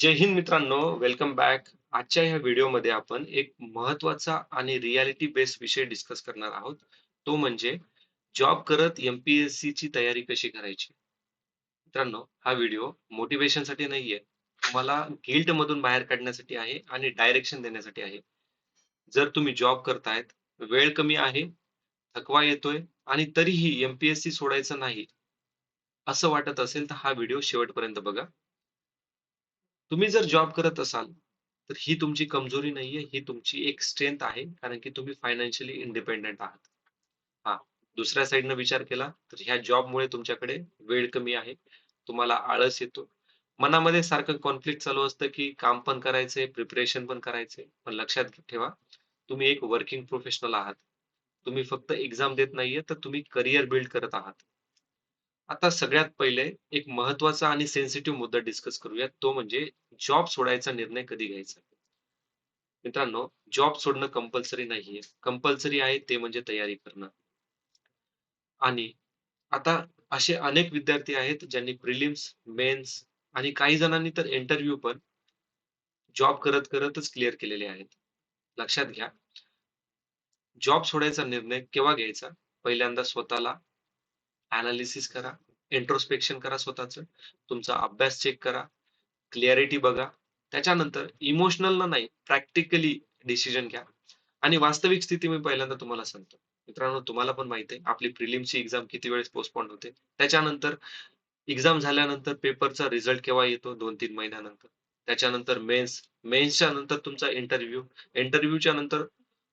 जय हिंद मित्रांनो welcome back आजच्या ह्या व्हिडिओमध्ये आपण एक महत्त्वाचा आणि रियालिटी बेस्ड विषय डिस्कस करणार आहोत. तो म्हणजे जॉब करत एमपीएससी ची तयारी कशी करायची? मित्रांनो हा व्हिडिओ मोटिवेशनसाठी नाहीये. तुम्हाला गिल्ट मधून बाहेर काढण्यासाठी आहे आणि डायरेक्शन देण्यासाठी आहे. जर तुम्ही जॉब करतायत वेळ कमी आहे थकवा येतोय आणि तरीही एमपीएससी सोडायचं नाही असं वाटत असेल तर हा व्हिडिओ शेवटपर्यंत बघा. तुम्ही जर जॉब करत असाल तर ही तुमची कमजोरी नाहीये ही तुमची एक स्ट्रेंथ आहे कारण की तुम्ही फायनान्शियली इंडिपेंडेंट आहात. हा दुसऱ्या साईडनं विचार केला तर ह्या जॉबमुळे तुमच्याकडे वेळ कमी आहे तुम्हाला आळस येतो. मनामध्ये सारखं कॉन्फ्लिक्ट चालू असतं की काम पण करायचंय प्रिपरेशन पण करायचंय पण लक्षात ठेवा तुम्ही एक वर्किंग प्रोफेशनल आहात. तुम्ही फक्त एक्झाम देत नाहीये तर तुम्ही करिअर बिल्ड करत आहात. आता सगळ्यात पहिले एक महत्त्वाचा आणि सेन्सिटिव्ह मुद्दा डिस्कस करूया तो म्हणजे जॉब सोडायचा निर्णय कधी घ्यायचा? मित्रांनो जॉब सोडणं कंपल्सरी नाहीये. कंपल्सरी आहे ते म्हणजे तयारी करणं. आणि आता असे अनेक विद्यार्थी आहेत ज्यांनी प्रिलिम्स मेन्स आणि काही जणांनी तर इंटरव्ह्यू पण जॉब करत करतच क्लिअर केलेले आहेत. लक्षात घ्या. जॉब सोडायचा निर्णय केव्हा घ्यायचा? पहिल्यांदा स्वतःला अनालिसिस करा. इंट्रोस्पेक्शन करा स्वतःच. तुमचा अभ्यास चेक करा. क्लिअरिटी बघा. त्याच्यानंतर इमोशनल नाही प्रॅक्टिकली डिसिजन घ्या. आणि वास्तविक स्थिती मी पहिल्यांदा तुम्हाला सांगतो. मित्रांनो तुम्हाला पण माहिती आहे आपली प्रिलिमची एक्झाम किती वेळेस पोस्टपोन होते. त्याच्यानंतर एक्झाम झाल्यानंतर पेपरचा रिझल्ट केव्हा येतो? दोन तीन महिन्यानंतर. त्याच्यानंतर मेन्स मेन्सच्या नंतर तुमचा इंटरव्ह्यू इंटरव्ह्यूच्या नंतर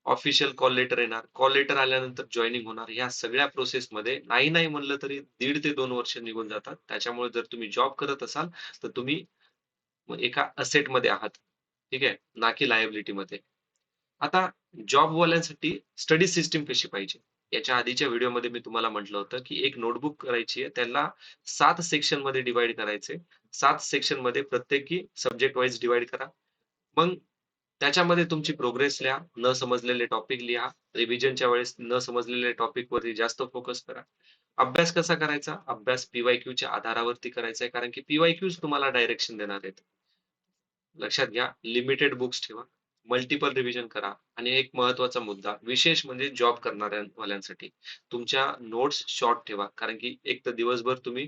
ऑफिशियल कॉल लेटर येणार. कॉल लेटर आल्यानंतर जॉईनिंग होणार. या सगळ्या प्रोसेसमध्ये नाही नाही म्हणलं तरी दीड ते दोन वर्ष निघून जातात. त्याच्यामुळे जर तुम्ही जॉब करत असाल तर तुम्ही एका असेटमध्ये आहात. ठीक आहे? ना की लायबिलिटी मध्ये. आता जॉबवाल्यांसाठी स्टडी सिस्टीम कशी पाहिजे? याच्या आधीच्या व्हिडिओमध्ये मी तुम्हाला म्हटलं होतं की एक नोटबुक करायची आहे. त्याला सात सेक्शनमध्ये डिवाइड करायचे. सात सेक्शनमध्ये प्रत्येकी सब्जेक्ट वाईज डिवाइड करा. मग त्याच्यामध्ये तुमची प्रोग्रेस लिहा न समजलेले टॉपिक लिहा रिव्हिजनच्या वेळेस न समजलेले टॉपिक वरती जास्त फोकस करा. अभ्यास कसा करायचा? अभ्यास पीवायक्यूच्या आधारावरती करायचा आहे कारण की पीवायक्यूज तुम्हाला डायरेक्शन देणार आहेत. लक्षात घ्या लिमिटेड बुक्स ठेवा मल्टिपल रिव्हिजन करा आणि एक महत्त्वाचा मुद्दा विशेष म्हणजे जॉब करणाऱ्यांवाल्यांसाठी. तुमच्या नोट्स शॉर्ट ठेवा कारण की एक तर दिवसभर तुम्ही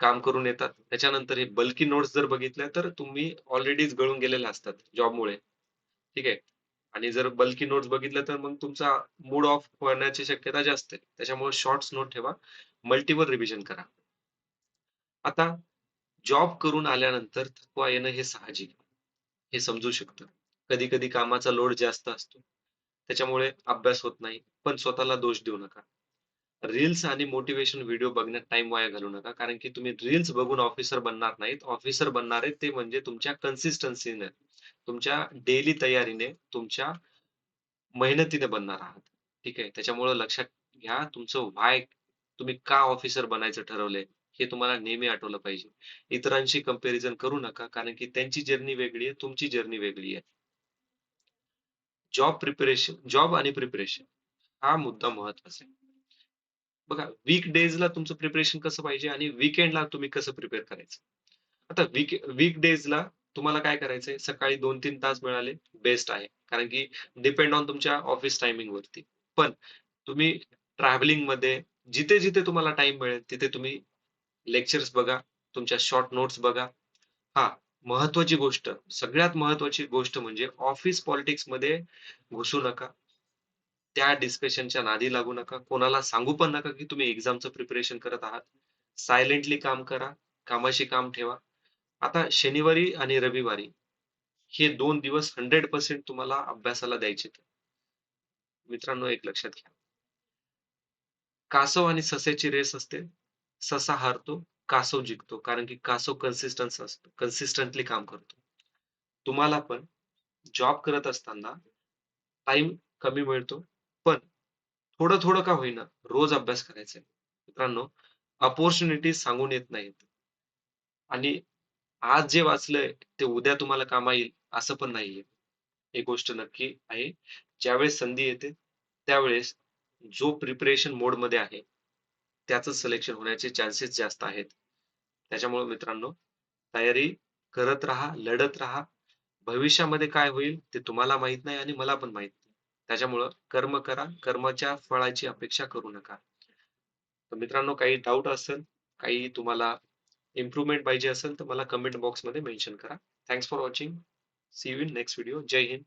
काम करून येतात. त्याच्यानंतर हे बल्की नोट्स जर बघितल्या तर तुम्ही ऑलरेडीच गळून गेलेल्या असतात जॉबमुळे ठीक आहे. आणि जर बल्की नोट्स बघितलं तर मग तुमचा मूड ऑफ होण्याची शक्यता जास्त आहे. त्याच्यामुळे शॉर्ट्स नोट ठेवा. मल्टिपल रिव्हिजन करा. आता जॉब करून आल्यानंतर थकवा येणं हे साहजिक हे समजू शकतं. कधी कधी कामाचा लोड जास्त असतो. त्याच्यामुळे अभ्यास होत नाही. पण स्वतःला दोष देऊ नका. रील्स आणि मोटिवेशन व्हिडिओ बघण्यात टाइम वाया घालू नका. कारण की तुम्ही रील्स बघून ऑफिसर बनणार नाहीत. ऑफिसर बनणारे ते म्हणजे तुमच्या कन्सिस्टन्सीने तुमच्या डेली तयारीने तुमच्या मेहनतीने बनणार आहात. ठीक आहे? त्याच्यामुळे लक्षात घ्या तुमचं व्हाय तुम्ही का ऑफिसर बनायचं ठरवलंय हे तुम्हाला नेहमी आठवलं पाहिजे. इतरांशी कंपॅरिझन करू नका कारण की त्यांची जर्नी वेगळी आहे तुमची जर्नी वेगळी आहे. जॉब प्रिपरेशन जॉब आणि प्रिपरेशन हा मुद्दा महत्त्वाचा आहे. बघा वीक डेजला तुमचं प्रिपरेशन कसं पाहिजे आणि विकेंडला तुम्ही कसं प्रिपेअर करायचं? आता वीक वीक डेजला तुम्हाला काय करायचंय? सकाळी दोन तीन तास मिळाले बेस्ट आहे. कारण की डिपेंड ऑन तुमच्या ऑफिस टायमिंग वरती. पण तुम्ही ट्रॅव्हलिंगमध्ये जिथे जिथे तुम्हाला टाइम मिळेल तिथे तुम्ही लेक्चर्स बघा तुमच्या शॉर्ट नोट्स बघा. हा महत्वाची गोष्ट सगळ्यात महत्वाची गोष्ट म्हणजे ऑफिस पॉलिटिक्समध्ये घुसू नका. त्या डिस्कशनच्या नादी लागू नका. कोणाला सांगू पण नका की तुम्ही एक्झामचं प्रिपरेशन करत आहात. सायलेंटली काम करा. कामाशी काम ठेवा. आता शनिवारी आणि रविवारी हे दोन दिवस हंड्रेड पर्सेंट तुम्हाला अभ्यासाला द्यायचे मित्रांनो एक लक्षात घ्या. कासव आणि ससेची रेस असते. ससा हारतो कासव जिंकतो कारण की कासव कन्सिस्टन्स असतो कन्सिस्टंटली काम करतो. तुम्हाला पण जॉब करत असताना टाइम कमी मिळतो पण थोडं थोडं का होईना रोज अभ्यास करायचा मित्रांनो अपॉर्च्युनिटी सांगून येत नाहीत. आणि आज जे वाचलंय ते उद्या तुम्हाला कामा येईल असं पण नाहीये एक गोष्ट नक्की आहे ज्यावेळेस संधी येते त्यावेळेस जो प्रिपरेशन मोडमध्ये आहे त्याच सिलेक्शन होण्याचे चान्सेस जास्त आहेत त्याच्यामुळे मित्रांनो तयारी करत राहा, लढत राहा. भविष्यामध्ये काय होईल ते तुम्हाला माहीत नाही आणि मला पण माहीत नाही. त्याच्यामुळं कर्म करा, कर्माच्या फळाची अपेक्षा करू नका. तर मित्रांनो काही डाऊट असेल, काही तुम्हाला इम्प्रूव्हमेंट पाहिजे असेल तर मला कमेंट बॉक्समध्ये मेन्शन करा. Thanks for watching. See you in next video. Jai Hind.